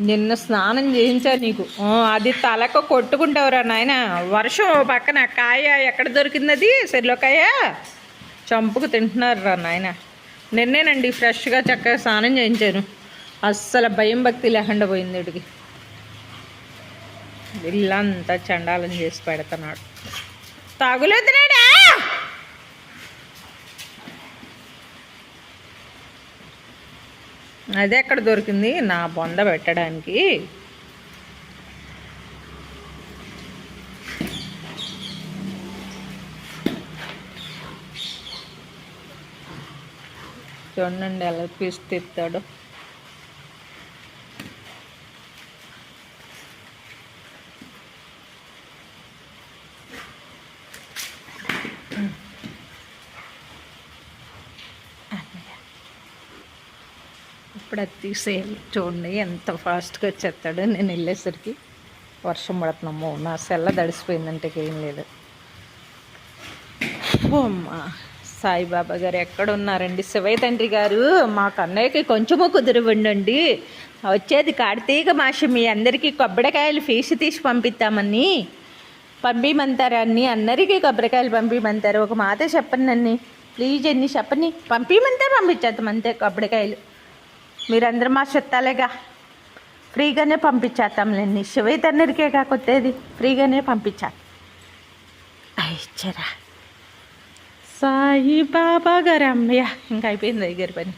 నిన్న స్నానం చేయించా నీకు. అది తలకు కొట్టుకుంటావురా నాయన. వర్షం పక్కన కాయ ఎక్కడ దొరికింది అది సెర్లోకాయ? చంపుకు తింటున్నారు రా నాయన. నిన్నేనండి ఫ్రెష్గా చక్కగా స్నానం చేయించాను. అస్సలు భయం భక్తి లేకుండా పోయింది వీడికి ఇల్లంతా చండాలం చేసి పెడుతున్నాడు. తాగులేదునాడా అదే ఎక్కడ దొరికింది? నా బొంద పెట్టడానికి. చూడండి ఎలా పీస్ తిత్తాడు ఇప్పుడు అది తీసేయాలి చూడండి ఎంత ఫాస్ట్గా వచ్చేస్తాడు. నేను వెళ్ళేసరికి వర్షం పడుతున్నాము నా సెల్ల దడిసిపోయిందంటే ఏం లేదు. అమ్మా సాయిబాబా గారు ఎక్కడున్నారండి? శివయ్య తండ్రి గారు మా కన్నయ్యకి కొంచెము కుదిరివ్వండి వచ్చేది కార్తీక మాసం మీ అందరికీ కొబ్బరికాయలు ఫీజు తీసి పంపిస్తామని పంపిమంటారు అన్ని అందరికీ కొబ్బరికాయలు పంపిమంటారు. ఒక మాట చెప్పండి అన్నీ ప్లీజ్ అన్ని చెప్పని పంపిమంటే పంపించేద్దాం అంతే కొబ్బరికాయలు. మీరందరూ మా చెత్తాలేగా. ఫ్రీగానే పంపించేస్తాంలేండి శివయ్య తండ్రికే కాకొత్తేది ఫ్రీగానే పంపించా. అయిచ్చరా సాయి బాబా గారు అమ్మయ్య. ఇంకా అయిపోయింది దగ్గర పని.